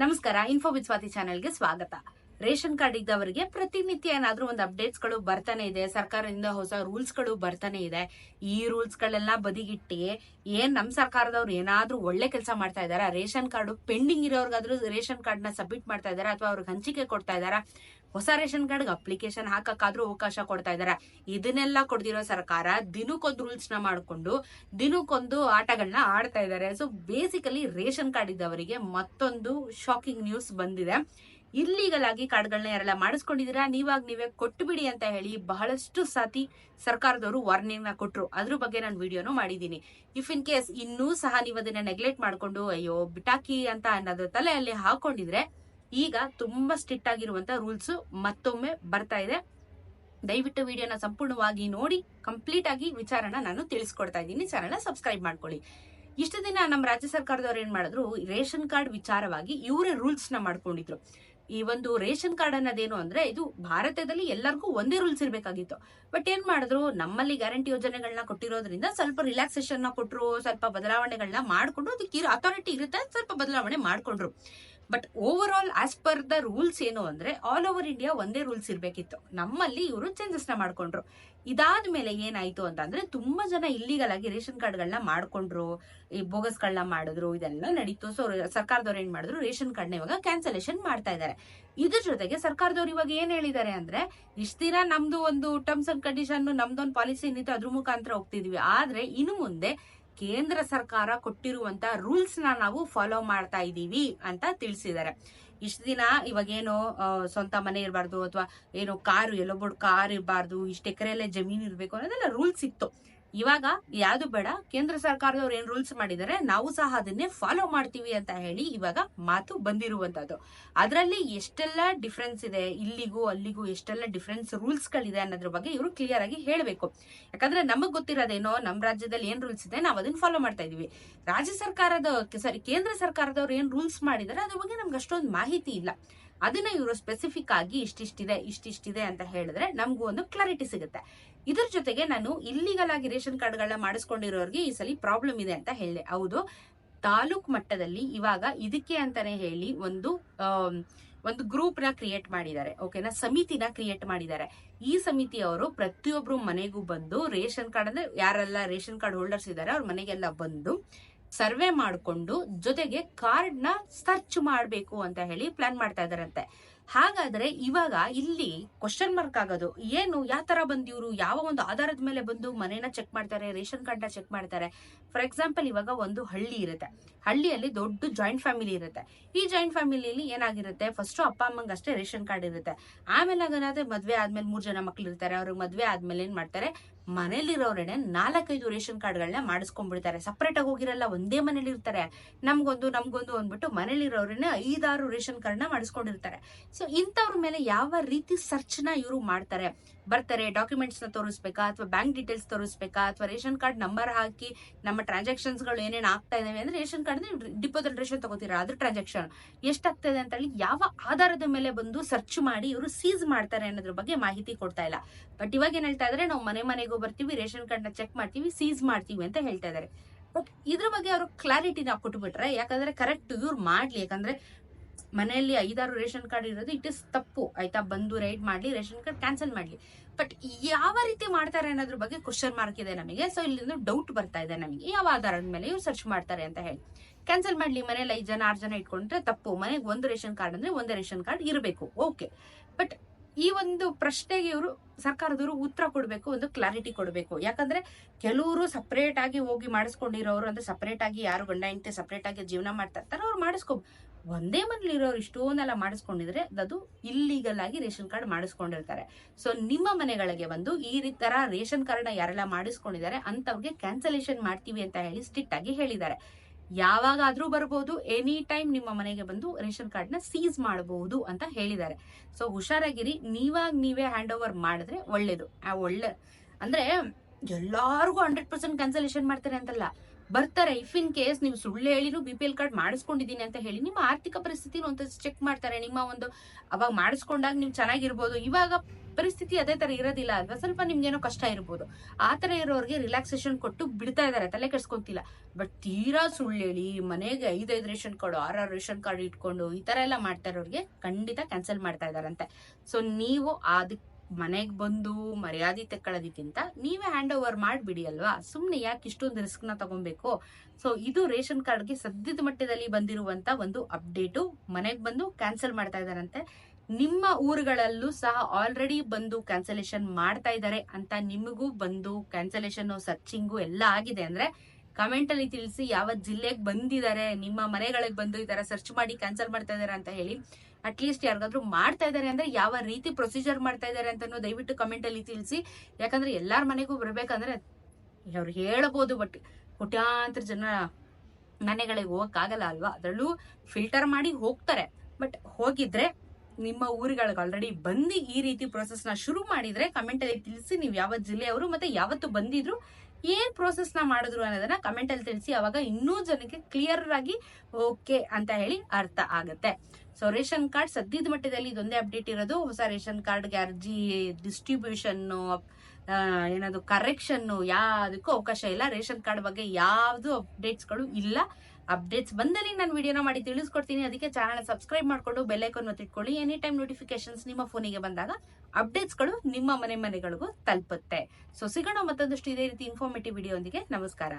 ನಮಸ್ಕಾರ info with Swati ಚಾನೆಲ್ಗೆ ಸ್ವಾಗತ ರೇಷನ್ ಕಾರ್ಡ್ ಇದ್ದವರಿಗೆ ಪ್ರತಿನಿತ್ಯ ಏನಾದ್ರೂ ಒಂದು ಅಪ್ಡೇಟ್ಸ್ಗಳು ಬರ್ತಾನೆ ಇದೆ. ಸರ್ಕಾರದಿಂದ ಹೊಸ ರೂಲ್ಸ್ಗಳು ಬರ್ತಾನೆ ಇದೆ. ಈ ರೂಲ್ಸ್ ಗಳೆಲ್ಲ ಬದಿಗಿಟ್ಟಿ ಏನ್ ನಮ್ ಸರ್ಕಾರದವ್ರು ಏನಾದ್ರೂ ಒಳ್ಳೆ ಕೆಲಸ ಮಾಡ್ತಾ ಇದಾರ ರೇಷನ್ ಕಾರ್ಡ್ ಪೆಂಡಿಂಗ್ ಇರೋರ್ಗಾದ್ರೂ ರೇಷನ್ ಕಾರ್ಡ್ನ ಸಬ್ಮಿಟ್ ಮಾಡ್ತಾ ಇದಾರ ಅಥವಾ ಅವ್ರಿಗೆ ಹಂಚಿಕೆ ಕೊಡ್ತಾ ಇದಾರ ಹೊಸ ರೇಷನ್ ಕಾರ್ಡ್ ಅಪ್ಲಿಕೇಶನ್ ಹಾಕಕ್ಕಾದ್ರೂ ಅವಕಾಶ ಕೊಡ್ತಾ ಇದಾರ ಇದನ್ನೆಲ್ಲ ಕೊಡ್ದಿರೋ ಸರ್ಕಾರ ದಿನಕ್ಕೊಂದು ರೂಲ್ಸ್ನ ಮಾಡಿಕೊಂಡು ದಿನಕ್ಕೊಂದು ಆಟಗಳನ್ನ ಆಡ್ತಾ ಇದ್ದಾರೆ. ಸೊ ಬೇಸಿಕಲಿ ರೇಷನ್ ಕಾರ್ಡ್ ಇದ್ದವರಿಗೆ ಮತ್ತೊಂದು ಶಾಕಿಂಗ್ ನ್ಯೂಸ್ ಬಂದಿದೆ. ಇಲ್ಲಿಗಲ್ ಆಗಿ ಕಾರ್ಡ್ಗಳನ್ನ ಯಾರೆಲ್ಲ ಮಾಡಿಸ್ಕೊಂಡಿದೀರಾ ನೀವಾಗ ನೀವೇ ಕೊಟ್ಟು ಬಿಡಿ ಅಂತ ಹೇಳಿ ಬಹಳಷ್ಟು ಸಾತಿ ಸರ್ಕಾರದವರು ವಾರ್ನಿಂಗ್ನ ಕೊಟ್ಟರು ಅದ್ರ ಬಗ್ಗೆ ನಾನು ವಿಡಿಯೋನು ಮಾಡಿದ್ದೀನಿ. ಇಫ್ ಇನ್ ಕೇಸ್ ಇನ್ನೂ ಸಹ ನೀವು ಅದನ್ನ ನೆಗ್ಲೆಕ್ಟ್ ಮಾಡ್ಕೊಂಡು, ಅಯ್ಯೋ, ಬಿಟಾಕಿ ಅಂತ ಅನ್ನೋದು ತಲೆಯಲ್ಲಿ ಹಾಕೊಂಡಿದ್ರೆ, ಈಗ ತುಂಬಾ ಸ್ಟ್ರಿಕ್ಟ್ ಆಗಿರುವಂತ ರೂಲ್ಸ್ ಮತ್ತೊಮ್ಮೆ ಬರ್ತಾ ಇದೆ. ದಯವಿಟ್ಟು ವಿಡಿಯೋನ ಸಂಪೂರ್ಣವಾಗಿ ನೋಡಿ, ಕಂಪ್ಲೀಟ್ ಆಗಿ ವಿಚಾರನ ನಾನು ತಿಳಿಸ್ಕೊಡ್ತಾ ಇದ್ದೀನಿ. ಚಾನೆಲ್ ಸಬ್ಸ್ಕ್ರೈಬ್ ಮಾಡ್ಕೊಳ್ಳಿ. ಇಷ್ಟು ದಿನ ನಮ್ಮ ರಾಜ್ಯ ಸರ್ಕಾರದವ್ರು ಏನ್ ಮಾಡಿದ್ರು, ರೇಷನ್ ಕಾರ್ಡ್ ವಿಚಾರವಾಗಿ ಇವರೇ ರೂಲ್ಸ್ನ ಮಾಡ್ಕೊಂಡಿದ್ರು. ಈ ಒಂದು ರೇಷನ್ ಕಾರ್ಡ್ ಅನ್ನೋದೇನು ಅಂದ್ರೆ ಇದು ಭಾರತದಲ್ಲಿ ಎಲ್ಲರಿಗೂ ಒಂದೇ ರೂಲ್ಸ್ ಇರಬೇಕಾಗಿತ್ತು. ಬಟ್ ಏನ್ ಮಾಡಿದ್ರು? ನಮ್ಮಲ್ಲಿ ಗ್ಯಾರಂಟಿ ಯೋಜನೆಗಳನ್ನ ಕೊಟ್ಟಿರೋದ್ರಿಂದ ಸ್ವಲ್ಪ ರಿಲ್ಯಾಕ್ಸೇಷನ್ ಕೊಟ್ಟರು ಸ್ವಲ್ಪ ಬದಲಾವಣೆಗಳನ್ನ ಮಾಡ್ಕೊಂಡು ಅದಕ್ಕೆ ಅಥಾರಿಟಿ ಇರುತ್ತೆ, ಸ್ವಲ್ಪ ಬದಲಾವಣೆ ಮಾಡ್ಕೊಂಡ್ರು. But over all as per the rules ಏನು ಅಂದ್ರೆ ಆಲ್ ಓವರ್ ಇಂಡಿಯಾ ಒಂದೇ ರೂಲ್ಸ್ ಇರಬೇಕಿತ್ತು. ನಮ್ಮಲ್ಲಿ ಇವರು ಚೇಂಜಸ್ನ ಮಾಡ್ಕೊಂಡ್ರು. ಇದಾದ್ಮೇಲೆ ಏನಾಯ್ತು ಅಂತಂದ್ರೆ ತುಂಬಾ ಜನ ಇಲ್ಲಿಗಲ್ ಆಗಿ ರೇಷನ್ ಕಾರ್ಡ್ಗಳನ್ನ ಮಾಡ್ಕೊಂಡ್ರು, ಈ ಬೋಗಸ್ಗಳನ್ನ ಮಾಡಿದ್ರು, ಇದೆಲ್ಲ ನಡೀತು. ಸೊ ಸರ್ಕಾರದವ್ರು ಏನ್ ಮಾಡಿದ್ರು, ರೇಷನ್ ಕಾರ್ಡ್ನ ಇವಾಗ ಕ್ಯಾನ್ಸಲೇಷನ್ ಮಾಡ್ತಾ ಇದ್ದಾರೆ ಇದ್ರ ಜೊತೆಗೆ ಸರ್ಕಾರದವ್ರು ಇವಾಗ ಏನ್ ಹೇಳಿದ್ದಾರೆ ಅಂದ್ರೆ, ಇಷ್ಟ ದಿನ ನಮ್ದು ಒಂದು ಟರ್ಮ್ಸ್ ಅಂಡ್ ಕಂಡೀಷನ್ ನಮ್ದೊಂದು ಪಾಲಿಸಿ ಏನಿತ್ತು, ಅದ್ರ ಮುಖಾಂತರ ಹೋಗ್ತಿದ್ವಿ. ಆದ್ರೆ, ಇನ್ನು ಮುಂದೆ ಕೇಂದ್ರ ಸರ್ಕಾರ ಕೊಟ್ಟಿರುವಂತ ರೂಲ್ಸ್ ನಾವು ಫಾಲೋ ಮಾಡ್ತಾ ಇದ್ದೀವಿ ಅಂತ ತಿಳಿಸಿದ್ದಾರೆ. ಇಷ್ಟು ದಿನ ಇವಾಗೇನು ಸ್ವಂತ ಮನೆ ಇರಬಾರ್ದು ಅಥವಾ ಏನು ಕಾರು ಎಲ್ಲೊಬ್ಬರು ಕಾರ್ ಇರಬಾರ್ದು, ಇಷ್ಟು ಎಕರೆಯಲ್ಲೇ ಜಮೀನು ಇರಬೇಕು ಅನ್ನೋದೆಲ್ಲ ರೂಲ್ಸ್ ಇತ್ತು. ಇವಾಗ ಯಾವ್ದು ಬೇಡ, ಕೇಂದ್ರ ಸರ್ಕಾರದವ್ರು ಏನ್ ರೂಲ್ಸ್ ಮಾಡಿದರೆ, ನಾವು ಸಹ ಅದನ್ನೇ ಫಾಲೋ ಮಾಡ್ತೀವಿ ಅಂತ ಹೇಳಿ ಇವಾಗ ಮಾತು ಬಂದಿರುವಂತದ್ದು. ಅದರಲ್ಲಿ ಎಷ್ಟೆಲ್ಲ ಡಿಫ್ರೆನ್ಸ್ ಇದೆ, ಇಲ್ಲಿಗೂ ಅಲ್ಲಿಗೂ ಎಷ್ಟೆಲ್ಲ ಡಿಫ್ರೆನ್ಸ್ ರೂಲ್ಸ್ ಗಳಿದೆ ಅನ್ನೋದ್ರ ಬಗ್ಗೆ ಇವರು ಕ್ಲಿಯರ್ ಆಗಿ ಹೇಳಬೇಕು. ಯಾಕಂದ್ರೆ ನಮಗ್ ಗೊತ್ತಿರೋದೇನೋ ನಮ್ಮ ರಾಜ್ಯದಲ್ಲಿ ಏನ್ ರೂಲ್ಸ್ ಇದೆ, ನಾವು ಅದನ್ನ ಫಾಲೋ ಮಾಡ್ತಾ ಇದೀವಿ. ರಾಜ್ಯ ಸರ್ಕಾರದ ಸಾರಿ ಕೇಂದ್ರ ಸರ್ಕಾರದವ್ರು ಏನ್ ರೂಲ್ಸ್ ಮಾಡಿದಾರೆ, ಅದ್ರ ಬಗ್ಗೆ ನಮ್ಗೆ ಅಷ್ಟೊಂದು ಮಾಹಿತಿ ಇಲ್ಲ. ಅದನ್ನ ಇವರು ಸ್ಪೆಸಿಫಿಕ್ ಆಗಿ ಇಷ್ಟಿಷ್ಟಿದೆ ಇಷ್ಟಿಷ್ಟಿದೆ ಅಂತ ಹೇಳಿದ್ರೆ ನಮಗೂ ಒಂದು ಕ್ಲಾರಿಟಿ ಸಿಗುತ್ತೆ. ಇದ್ರ ಜೊತೆಗೆ ನಾನು ಇಲ್ಲಿಗಲ್ ಆಗಿ ರೇಷನ್ ಕಾರ್ಡ್ಗಳನ್ನ ಮಾಡಿಸ್ಕೊಂಡಿರೋರಿಗೆ ಈ ಸಲ ಪ್ರಾಬ್ಲಮ್ ಇದೆ ಅಂತ ಹೇಳಿದೆ. ಹೌದು, ತಾಲೂಕ್ ಮಟ್ಟದಲ್ಲಿ ಇವಾಗ ಇದಕ್ಕೆ ಅಂತಾನೆ ಹೇಳಿ ಒಂದು ಒಂದು ಗ್ರೂಪ್ನ ಕ್ರಿಯೇಟ್ ಮಾಡಿದ್ದಾರೆ ಓಕೆನಾ ಸಮಿತಿನ ಕ್ರಿಯೇಟ್ ಮಾಡಿದ್ದಾರೆ. ಈ ಸಮಿತಿಯವರು ಪ್ರತಿಯೊಬ್ರು ಮನೆಗೂ ಬಂದು ರೇಷನ್ ಕಾರ್ಡ್ ಅಂದ್ರೆ ಯಾರೆಲ್ಲ ರೇಷನ್ ಕಾರ್ಡ್ ಹೋಲ್ಡರ್ಸ್ ಇದ್ದಾರೆ ಅವ್ರ ಮನೆಗೆಲ್ಲ ಬಂದು ಸರ್ವೆ ಮಾಡಿಕೊಂಡು ಜೊತೆಗೆ ಕಾರ್ಡ್ನ ಸರ್ಚ್ ಮಾಡಬೇಕು ಅಂತ ಹೇಳಿ ಪ್ಲಾನ್ ಮಾಡ್ತಾ ಇದಾರಂತೆ ಹಾಗಾದ್ರೆ ಇವಾಗ ಇಲ್ಲಿ ಕ್ವಶನ್ ಮಾರ್ಕ್ ಆಗೋದು. ಏನು, ಯಾವ ತರ ಬಂದು ಯಾವ ಒಂದು ಆಧಾರದ ಮೇಲೆ ಬಂದು ಮನೇನ ಚೆಕ್ ಮಾಡ್ತಾರೆ, ರೇಷನ್ ಕಾರ್ಡ್ ಚೆಕ್ ಮಾಡ್ತಾರೆ? ಫಾರ್ ಎಕ್ಸಾಂಪಲ್ ಇವಾಗ ಒಂದು ಹಳ್ಳಿ ಇರುತ್ತೆ. ಹಳ್ಳಿಯಲ್ಲಿ ದೊಡ್ಡ ಜಾಯಿಂಟ್ ಫ್ಯಾಮಿಲಿ ಇರುತ್ತೆ. ಈ ಜಾಯಿಂಟ್ ಫ್ಯಾಮಿಲಿಯಲ್ಲಿ ಏನಾಗಿರುತ್ತೆ? ಫಸ್ಟ್ ಅಪ್ಪ ಅಮ್ಮಂಗೆ ಅಷ್ಟೇ ರೇಷನ್ ಕಾರ್ಡ್ ಇರುತ್ತೆ. ಆಮೇಲೆ ಏನಾದ್ರೆ ಮದ್ವೆ ಆದ್ಮೇಲೆ ಮೂರ್ ಜನ ಮಕ್ಳು ಇರ್ತಾರೆ ಅವ್ರಿಗೆ ಮದ್ವೆ ಆದ್ಮೇಲೆ ಏನ್ ಮಾಡ್ತಾರೆ? ಮನೇಲಿರೋರೇನೆ ನಾಲ್ಕೈದು ರೇಷನ್ ಕಾರ್ಡ್ಗಳನ್ನ ಮಾಡಿಸ್ಕೊಂಡ್ಬಿಡ್ತಾರೆ. ಸಪ್ರೇಟ್ ಆಗಿ ಹೋಗಿರಲ್ಲ, ಒಂದೇ ಮನೇಲಿ ಇರ್ತಾರೆ. ನಮ್ಗೊಂದು ನಮ್ಗೊಂದು ಅಂದ್ಬಿಟ್ಟು ಮನೇಲಿರೋರೇನೆ ಐದಾರು ರೇಷನ್ ಕಾರ್ಡ್ನ ಮಾಡಿಸ್ಕೊಂಡಿರ್ತಾರೆ. ಸೊ ಇಂಥವ್ರ ಮೇಲೆ ಯಾವ ರೀತಿ ಸರ್ಚ್ನ ಇವರು ಮಾಡ್ತಾರೆ? ಬರ್ತಾರೆ ಡಾಕ್ಯುಮೆಂಟ್ಸ್ನ ತೋರಿಸ್ಬೇಕಾ ಅಥವಾ ಬ್ಯಾಂಕ್ ಡೀಟೇಲ್ಸ್ ತೋರಿಸ್ಬೇಕಾ ಅಥವಾ ರೇಷನ್ ಕಾರ್ಡ್ ನಂಬರ್ ಹಾಕಿ ನಮ್ಮ ಟ್ರಾನ್ಸಾಕ್ಷನ್ಸ್ಗಳು ಏನೇನ್ ಆಗ್ತಾ ಇದಾವೆ ಅಂದ್ರೆ ರೇಷನ್ ಕಾರ್ಡ್ ಡಿಪೋದಲ್ಲಿ ರೇಷನ್ ತಗೋತೀರಾ? ಅದ್ರ ಟ್ರಾನ್ಸಾಕ್ಷನ್ ಎಷ್ಟಾಗ್ತದೆ ಅಂತ ಹೇಳಿ ಯಾವ ಆಧಾರದ ಮೇಲೆ ಬಂದು ಸರ್ಚ್ ಮಾಡಿ ಇವರು ಸೀಸ್ ಮಾಡ್ತಾರೆ ಅನ್ನೋದ್ರ ಬಗ್ಗೆ ಮಾಹಿತಿ ಕೊಡ್ತಾ ಇಲ್ಲ. ಬಟ್ ಇವಾಗ ಏನ್ ಹೇಳ್ತಾ ಇದ್ರೆ, ನಾವು ಮನೆ ಮನೆಗೂ ಬರ್ತೀವಿ, ರೇಷನ್ ಕಾರ್ಡ್ನ ಚೆಕ್ ಮಾಡ್ತೀವಿ ಸೀಸ್ ಮಾಡ್ತೀವಿ ಅಂತ ಹೇಳ್ತಾ ಇದ್ದಾರೆ ಬಟ್ ಇದ್ರ ಬಗ್ಗೆ ಅವರು ಕ್ಲಾರಿಟಿನ ಕೊಟ್ಬಿಟ್ರೆ, ಯಾಕಂದ್ರೆ ಕರೆಕ್ಟ್ ಇವ್ರು ಮಾಡ್ಲಿ. ಯಾಕಂದ್ರೆ ಮನೆಯಲ್ಲಿ ಐದಾರು ರೇಷನ್ ಕಾರ್ಡ್ ಇರೋದು ಇಟ್ ಇಸ್ ತಪ್ಪು. ಆಯ್ತಾ? ಬಂದು ರೈಡ್ ಮಾಡ್ಲಿ, ರೇಷನ್ ಕಾರ್ಡ್ ಕ್ಯಾನ್ಸಲ್ ಮಾಡ್ಲಿ. ಬಟ್ ಯಾವ ರೀತಿ ಮಾಡ್ತಾರೆ ಅನ್ನೋದ್ರ ಬಗ್ಗೆ ಕ್ವಶನ್ ಮಾರ್ಕ್ ಇದೆ ನಮಗೆ. ಸೊ ಇಲ್ಲಿಂದ ಡೌಟ್ ಬರ್ತಾ ಇದೆ ನಮಗೆ. ಯಾವ ಆಧಾರದ ಮೇಲೆ ಇವ್ರು ಸರ್ಚ್ ಮಾಡ್ತಾರೆ ಅಂತ ಹೇಳಿ. ಕ್ಯಾನ್ಸಲ್ ಮಾಡ್ಲಿ ಮನೇಲಿ ಐದು ಜನ, ಆರು ಜನ ಇಟ್ಕೊಂಡ್ರೆ ತಪ್ಪು. ಮನೆಗೆ ಒಂದು ರೇಷನ್ ಕಾರ್ಡ್ ಅಂದ್ರೆ ಒಂದೇ ರೇಷನ್ ಕಾರ್ಡ್ ಇರಬೇಕು. ಓಕೆ ಬಟ್ ಈ ಒಂದು ಪ್ರಶ್ನೆಗೆ ಇವರು ಸರ್ಕಾರದವರು ಉತ್ತರ ಕೊಡಬೇಕು, ಒಂದು ಕ್ಲಾರಿಟಿ ಕೊಡಬೇಕು. ಯಾಕಂದ್ರೆ ಕೆಲವರು ಸಪ್ರೇಟ್ ಆಗಿ ಹೋಗಿ ಮಾಡಿಸ್ಕೊಂಡಿರೋರು ಅಂದ್ರೆ ಸಪ್ರೇಟ್ ಆಗಿ ಯಾರು ಗಂಡ ಹೆಂಡತಿ ಸಪ್ರೇಟ್ ಆಗಿ ಜೀವನ ಮಾಡ್ತಾ ಇರ್ತಾರೆ ಅವ್ರು ಮಾಡಿಸ್ಕೊ ಒಂದೇ ಮನೇಲಿ ಇರೋರು ಇಷ್ಟೊಂದೆಲ್ಲ ಮಾಡಿಸ್ಕೊಂಡಿದ್ರೆ ಅದು ಇಲ್ಲಿಗಲ್ ಆಗಿ ರೇಷನ್ ಕಾರ್ಡ್ ಮಾಡಿಸ್ಕೊಂಡಿರ್ತಾರೆ. ಸೊ ನಿಮ್ಮ ಮನೆಗಳಿಗೆ ಬಂದು ಈ ರೀತಿ ತರ ರೇಷನ್ ಕಾರ್ಡ್ ಯಾರೆಲ್ಲ ಮಾಡಿಸ್ಕೊಂಡಿದ್ದಾರೆ ಅಂತವ್ರಿಗೆ ಕ್ಯಾನ್ಸಲೇಷನ್ ಮಾಡ್ತೀವಿ ಅಂತ ಹೇಳಿ ಸ್ಟ್ರಿಕ್ಟ್ ಆಗಿ ಹೇಳಿದ್ದಾರೆ. ಯಾವಾಗಾದ್ರೂ ಬರ್ಬೋದು ಎನಿ ಟೈಮ್ ನಿಮ್ಮ ಮನೆಗೆ ಬಂದು ರೇಷನ್ ಕಾರ್ಡ್ನ ಸೀಸ್ ಮಾಡಬಹುದು ಅಂತ ಹೇಳಿದ್ದಾರೆ. ಸೊ ಹುಷಾರಾಗಿರಿ, ನೀವಾಗ ನೀವೇ ಹ್ಯಾಂಡ್ ಓವರ್ ಮಾಡಿದ್ರೆ ಒಳ್ಳೇದು. ಆ, ಒಳ್ಳೆ, ಅಂದ್ರೆ ಎಲ್ಲಾರ್ಗು ಹಂಡ್ರೆಡ್ ಪರ್ಸೆಂಟ್ ಕ್ಯಾನ್ಸಲೇಷನ್ ಮಾಡ್ತಾರೆ ಅಂತಲ್ಲ. ಬರ್ತಾರೆ ಇಫ್ ಇನ್ ಕೇಸ್ ನೀವು ಸುಳ್ಳು ಹೇಳಿರು ಬಿ ಪಿ ಎಲ್ ಕಾರ್ಡ್ ಮಾಡಿಸ್ಕೊಂಡಿದ್ದೀನಿ ಅಂತ ಹೇಳಿ ನಿಮ್ಮ ಆರ್ಥಿಕ ಪರಿಸ್ಥಿತಿನ ಒಂದು ಚೆಕ್ ಮಾಡ್ತಾರೆ. ನಿಮ್ಮ ಒಂದು ಅವಾಗ ಮಾಡಿಸ್ಕೊಂಡಾಗ ನೀವು ಚೆನ್ನಾಗಿರ್ಬೋದು. ಇವಾಗ ಪರಿಸ್ಥಿತಿ ಅದೇ ತರ ಇರೋದಿಲ್ಲ ಅಲ್ವಾ? ಸ್ವಲ್ಪ ನಿಮ್ಗೇನೋ ಕಷ್ಟ ಇರ್ಬೋದು. ಆ ತರ ಇರೋರಿಗೆ ರಿಲ್ಯಾಕ್ಸೇಷನ್ ಕೊಟ್ಟು ಬಿಡ್ತಾ ಇದಾರೆ, ತಲೆ ಕೆಡ್ಸ್ಕೊಂತಿಲ್ಲ ಬಟ್ ತೀರಾ ಸುಳ್ಳು ಹೇಳಿ, ಮನೆಗೆ ಐದೈದು ರೇಷನ್ ಕಾರ್ಡ್, ಆರಾರು ರೇಷನ್ ಕಾರ್ಡ್ ಇಟ್ಕೊಂಡು ಈ ತರ ಎಲ್ಲ ಮಾಡ್ತಾ ಇರೋರಿಗೆ ಖಂಡಿತ ಕ್ಯಾನ್ಸಲ್ ಮಾಡ್ತಾ ಇದಾರಂತೆ. ಸೊ ನೀವು ಅದಕ್ಕೆ ಮನೆಗೆ ಬಂದು ಮರ್ಯಾದೆ ತಕ್ಕೊಳ್ಳೋದಕ್ಕಿಂತ ನೀವೇ ಹ್ಯಾಂಡ್ ಓವರ್ ಮಾಡಿಬಿಡಿ ಅಲ್ವಾ? ಸುಮ್ಮನೆ ಯಾಕೆ ಇಷ್ಟೊಂದು ರಿಸ್ಕ್ನ ತಗೊಬೇಕು? ಸೊ ಇದು ರೇಷನ್ ಕಾರ್ಡ್ಗೆ ಸದ್ಯದ ಮಟ್ಟದಲ್ಲಿ ಬಂದಿರುವಂತ ಒಂದು ಅಪ್ಡೇಟು ಮನೆಗೆ ಬಂದು ಕ್ಯಾನ್ಸಲ್ ಮಾಡ್ತಾ ಇದಾರಂತೆ. ನಿಮ್ಮ ಊರುಗಳಲ್ಲೂ ಸಹ ಆಲ್ರೆಡಿ ಬಂದು ಕ್ಯಾನ್ಸಲೇಷನ್ ಮಾಡ್ತಾ ಇದ್ದಾರೆ ಅಂತ ನಿಮಗೂ ಬಂದು ಕ್ಯಾನ್ಸಲೇಷನ್ ಸರ್ಚಿಂಗು ಎಲ್ಲ ಆಗಿದೆ ಅಂದ್ರೆ ಕಮೆಂಟ್ ಅಲ್ಲಿ ತಿಳಿಸಿ ಯಾವ ಜಿಲ್ಲೆಗೆ ಬಂದಿದ್ದಾರೆ, ನಿಮ್ಮ ಮನೆಗಳಿಗೆ ಬಂದು ಈ ತರ ಸರ್ಚ್ ಮಾಡಿ ಕ್ಯಾನ್ಸಲ್ ಮಾಡ್ತಾ ಇದಾರೆ ಅಂತ ಹೇಳಿ ಅಟ್ಲೀಸ್ಟ್ ಯಾರಿಗಾದ್ರೂ ಮಾಡ್ತಾ ಇದ್ದಾರೆ ಅಂದ್ರೆ ಯಾವ ರೀತಿ ಪ್ರೊಸೀಜರ್ ಮಾಡ್ತಾ ಇದಾರೆ ಅಂತ ದಯವಿಟ್ಟು ಕಮೆಂಟ್ ಅಲ್ಲಿ ತಿಳಿಸಿ. ಯಾಕಂದ್ರೆ ಎಲ್ಲಾರ ಮನೆಗೂ ಬರ್ಬೇಕಂದ್ರೆ ಅವ್ರು ಹೇಳ್ಬೋದು ಬಟ್ ಕೋಟ್ಯಾಂತರ ಜನ ಮನೆಗಳಿಗೆ ಹೋಗಕ್ಕಾಗಲ್ಲ ಅಲ್ವಾ? ಅದರಲ್ಲೂ ಫಿಲ್ಟರ್ ಮಾಡಿ ಹೋಗ್ತಾರೆ. ಬಟ್ ಹೋಗಿದ್ರೆ ನಿಮ್ಮ ಊರುಗಳಿಗೆ ಆಲ್ರೆಡಿ ಬಂದು ಈ ರೀತಿ ಪ್ರೊಸೆಸ್ನ ಶುರು ಮಾಡಿದ್ರೆ ಕಮೆಂಟಲ್ಲಿ ತಿಳಿಸಿ ನೀವು ಯಾವ ಜಿಲ್ಲೆಯವರು ಮತ್ತೆ ಯಾವತ್ತು ಬಂದಿದ್ರು ಏನ್ ಪ್ರೋಸೆಸ್ನ ಮಾಡಿದ್ರು ಅನ್ನೋದನ್ನ ಕಮೆಂಟಲ್ಲಿ ತಿಳಿಸಿ, ಅವಾಗ ಇನ್ನೂ ಜನಕ್ಕೆ ಕ್ಲಿಯರ್ ಆಗಿ ಓಕೆ ಅಂತ ಹೇಳಿ ಅರ್ಥ ಆಗುತ್ತೆ. ಸೊ ರೇಷನ್ ಕಾರ್ಡ್ ಸದ್ಯದ ಮಟ್ಟದಲ್ಲಿ ಇದೊಂದೇ ಅಪ್ಡೇಟ್ ಇರೋದು. ಹೊಸ ರೇಷನ್ ಕಾರ್ಡ್ಗೆ ಅರ್ಜಿ ಡಿಸ್ಟ್ರಿಬ್ಯೂಷನ್ ಏನದು ಕರೆಕ್ಷನ್ ಯಾವುದಕ್ಕೂ ಅವಕಾಶ ಇಲ್ಲ. ರೇಷನ್ ಕಾರ್ಡ್ ಬಗ್ಗೆ ಯಾವ್ದು ಅಪ್ಡೇಟ್ಸ್ಗಳು ಇಲ್ಲ. ಅಪ್ಡೇಟ್ಸ್ ಬಂದಲ್ಲಿ ನಾನು ವಿಡಿಯೋನ ಮಾಡಿ ತಿಳಿಸ್ಕೊಡ್ತೀನಿ. ಅದಕ್ಕೆ ಚಾನಲ್ ಸಬ್ಸ್ಕ್ರೈಬ್ ಮಾಡ್ಕೊಂಡು ಬೆಲ್ಲೈಕನ್ ಒತ್ತಿಟ್ಕೊಳ್ಳಿ ಎನಿ ಟೈಮ್ ನೋಟಿಫಿಕೇಶನ್ಸ್ ನಿಮ್ಮ ಫೋನಿಗೆ ಬಂದಾಗ ಅಪ್ಡೇಟ್ಸ್ಗಳು ನಿಮ್ಮ ಮನೆ ಮನೆಗಳಿಗೂ ತಲುಪುತ್ತೆ. ಸೊ ಸಿಗೋಣ ಮತ್ತೊಂದಷ್ಟು ಇದೇ ರೀತಿ ಇನ್ಫಾರ್ಮೇಟಿವ್ ವಿಡಿಯೋ ಒಂದಿಗೆ. ನಮಸ್ಕಾರ.